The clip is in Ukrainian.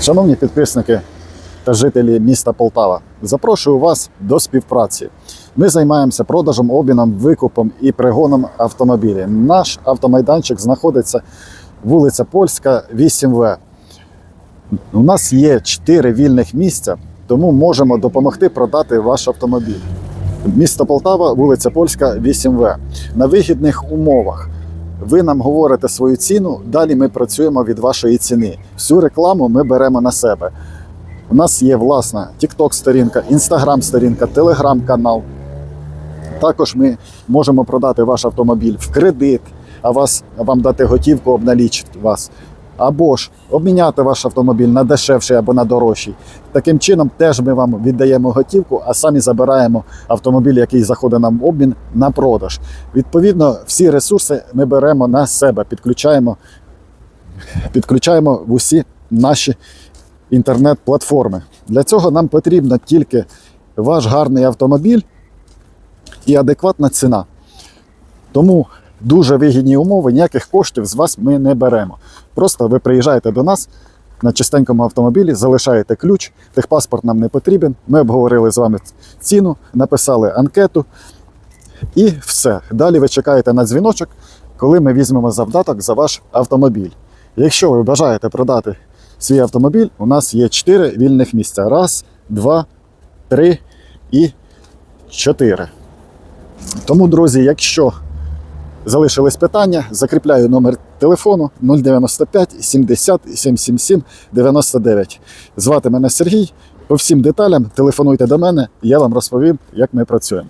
Шановні підписники та жителі міста Полтава, запрошую вас до співпраці. Ми займаємося продажем, обміном, викупом і пригоном автомобілів. Наш автомайданчик знаходиться вулиця Польська, 8В. У нас є 4 вільних місця, тому можемо допомогти продати ваш автомобіль. Місто Полтава, вулиця Польська, 8В. На вигідних умовах. Ви нам говорите свою ціну, далі ми працюємо від вашої ціни. Всю рекламу ми беремо на себе. У нас є власна TikTok-сторінка, Instagram-сторінка, Telegram-канал. Також ми можемо продати ваш автомобіль в кредит, а вас, вам дати готівку, обналічити вас. Або ж обміняти ваш автомобіль на дешевший або на дорожчий. Таким чином, теж ми вам віддаємо готівку, а самі забираємо автомобіль, який заходить нам в обмін на продаж. Відповідно, всі ресурси ми беремо на себе, підключаємо, підключаємо в усі наші інтернет-платформи. Для цього нам потрібно тільки ваш гарний автомобіль і адекватна ціна. Тому дуже вигідні умови, ніяких коштів з вас ми не беремо. Просто ви приїжджаєте до нас на чистенькому автомобілі, залишаєте ключ, техпаспорт нам не потрібен. Ми обговорили з вами ціну, написали анкету і все. Далі ви чекаєте на дзвіночок, коли ми візьмемо завдаток за ваш автомобіль. Якщо ви бажаєте продати свій автомобіль, у нас є 4 вільних місця. Раз, два, три і чотири. Тому, друзі, якщо залишились питання, закріпляю номер телефону 095 70 777 99. Звати мене Сергій. По всім деталям телефонуйте до мене, я вам розповім, як ми працюємо.